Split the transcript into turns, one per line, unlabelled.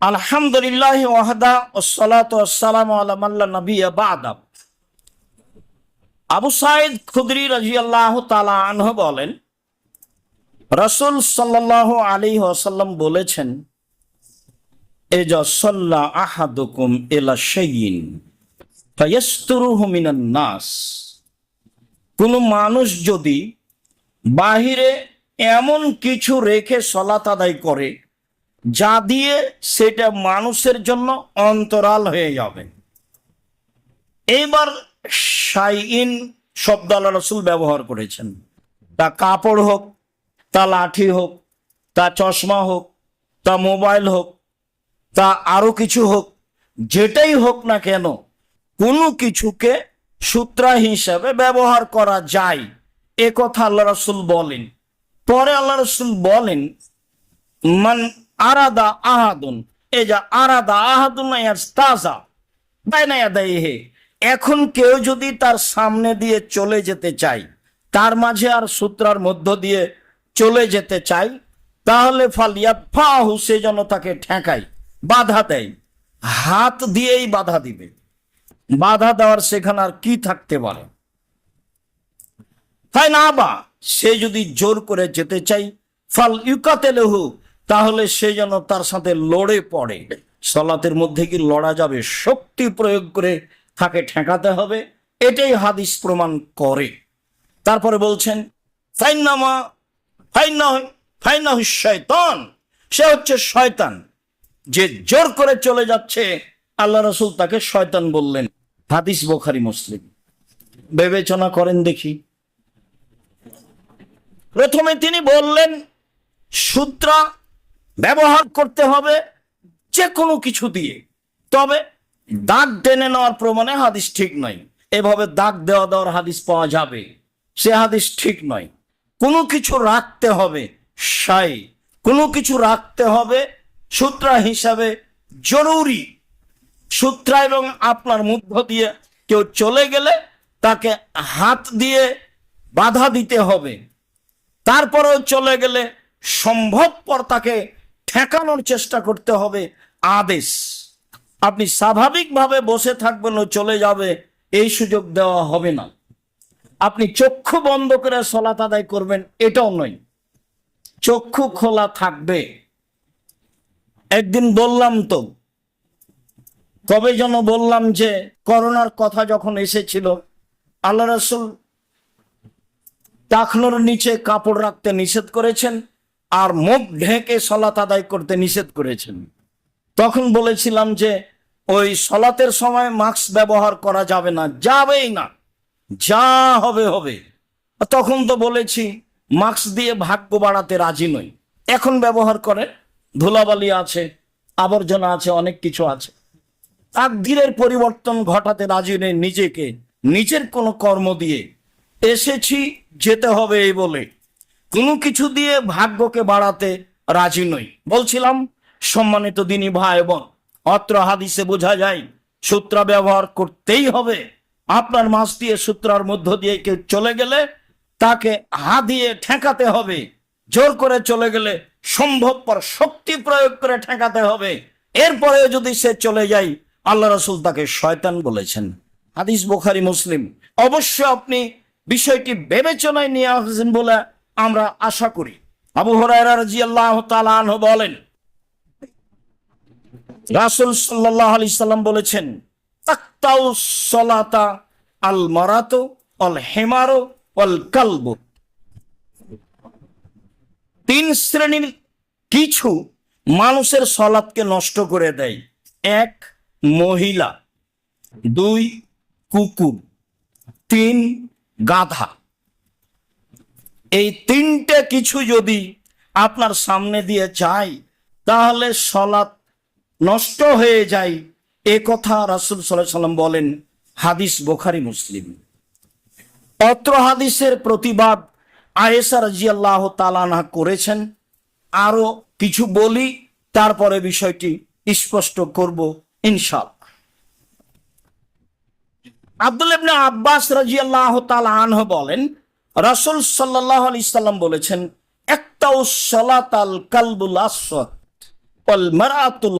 আলহামদুলিল্লাহ ওয়াহদা ওসলাত ওসালাম আলামাল্লা নবী বাদাব আবু সাইদ খুদরি রাজি আল্লাহ তালা আনহ বলেন, রসুল সাল্লাহ আলী ওসাল্লাম বলেছেন আহাদুকুম এলা নাস। কোন মানুষ যদি বাহিরে এমন কিছু রেখে সলাত আদায় করে যা দিয়ে সেটা মানুষের জন্য অন্তরাল হয়ে যাবে। এইবার সাইন শব্দ আল্লাহ রসুল ব্যবহার করেছেন। তা কাপড় হোক, তা লাঠি হোক, তা চশমা হোক, তা মোবাইল হোক, তা আরও কিছু হোক, যেটাই হোক না কেন, কোনো কিছুকে সূত্রা হিসাবে ব্যবহার করা যায়। এ কথা আল্লাহ রসুল বলেন। পরে আল্লাহ রসুল বলেন, মান আরাদা আহাদুন। এ যা আরাদা আহাদুন তাজা এখন কেউ যদি তার সামনে দিয়ে চলে যেতে চায় তার মাঝে আর সূত্রার মধ্য দিয়ে চলে যেতে চাই, তাহলে ফালিয়া ফাহু সে যেন তাকে ঠেকায়, বাধা দেয়। হাত দিয়েই বাধা দিবে। বাধা দেওয়ার সেখানে আর কি থাকতে পারে? তাই না বা সে যদি জোর করে যেতে চাই, ফাল ইউকাতেলেহু তাহলে সে যেন তার সাথে লড়ে পড়ে। সলাতের মধ্যে কি লড়া যাবে? শক্তি প্রয়োগ করে তাকে ঠেকাতে হবে, এটাই হাদিস প্রমাণ করে। তারপরে বলছেন ফাইনামা ফাইনা সে হচ্ছে শয়তান। যে জোর করে চলে যাচ্ছে, আল্লাহ রসুল তাকে শয়তান বললেন। হাদিস বোখারি, মুসলিম। বিবেচনা করেন দেখি। প্রথমে তিনি বললেন, সূত্রা ব্যবহার করতে হবে যে কোনো কিছু দিয়ে। তবে দাগ টেনে নেওয়ার প্রমাণে হাদিস ঠিক নয়। এভাবে দাগ দেওয়া দেওয়ার হাদিস পাওয়া যাবে, সে হাদিস ঠিক নয়। কোনো কিছু রাখতে হবে সাই, কোনো কিছু রাখতে হবে সূত্রা হিসাবে জরুরি। সূত্রা এবং আপনার মধ্য দিয়ে কেউ চলে গেলে তাকে হাত দিয়ে বাধা দিতে হবে। তারপরেও চলে গেলে সম্ভবপর তাকে ঠেকানোর চেষ্টা করতে হবে আদেশ। আপনি স্বাভাবিকভাবে বসে থাকবেন ও চলে যাবে, এই সুযোগ দেওয়া হবে না। আপনি চক্ষু বন্ধ করে সলাত আদায় করবেন, এটাও নয়। চক্ষু খোলা থাকবে। একদিন বললাম তো কবে যেন বললাম যে, করোনার কথা যখন এসেছিল, আল্লাহ রসুল টাকনোর নিচে কাপড় রাখতে নিষেধ করেছেন। আর মুখ ঢেকে সলাত আদায় করতে নিষেধ করেছেন। তখন বলেছিলাম যে, ওই সলাতের সময় মাস্ক ব্যবহার করা যাবে না, যাবেই না, যা হবে হবে। তখন তো বলেছি, মাস্ক দিয়ে ভাগ্য বাড়াতে রাজি নই। এখন ব্যবহার করে, ধুলাবালি আছে, আবর্জনা আছে, অনেক কিছু আছে। তাকদিরের পরিবর্তন ঘটাতে রাজি নেই নিজেকে, নিজের কোনো কর্ম দিয়ে। এসেছি, যেতে হবে এই বলে। কোনো কিছু দিয়ে ভাগ্যকে বাড়াতে রাজি নই। বলছিলাম, সম্মানিত দিনী ভাই বোন অত্র হাদিসে বোঝা যায়, সূত্রা ব্যবহার করতেই হবে। আপনার মাছ দিয়ে সূত্রার মধ্য দিয়ে কেউ চলে গেলে তাকে হা দিয়ে ঠেকাতে হবে। জোর করে চলে গেলে সম্ভবপর শক্তি প্রয়োগ করে ঠেকাতে হবে। এরপরেও যদি সে চলে যায়, আল্লাহ রসুল তাকে শয়তান বলেছেন। হাদিস বোখারি, মুসলিম। অবশ্য আপনি বিষয়টি বিবেচনায় নিয়ে আসছেন বলে আমরা আশা করি। আবু হরাইরা রাজি আল্লাহ বলেন, রাসুল সাল্লাহ আলি সাল্লাম বলেছেন সলাতা আল মারাতো অল হেমারো অল কালব। তিন শ্রেণির কিছু মানুষের সলাদকে নষ্ট করে দেয়। এক, মহিলা। দুই, কুকুর। তিন, গাধা। এই তিনটে কিছু যদি আপনার সামনে দিয়ে যাই তাহলে সলাৎ নষ্ট হয়ে যায়। এ কথা রাসুল সাল্লাহ সাল্লাম বলেন, হাদিস বোখারি, মুসলিম। অত্র হাদিসের প্রতিবাদ আয়েসা রাজিয়াল্লাহ তালানা করেছেন। আরও কিছু বলি, তারপরে বিষয়টি স্পষ্ট করব ইনশাল আব্দুল আব্বাস রাজিয়াল্লাহ তাআলা আনহু বলেন রাসূল সাল্লাহ আলি সাল্লাম বলেছেন একটাও সলাতাল কালবুল আসওয়াদ মারাতুল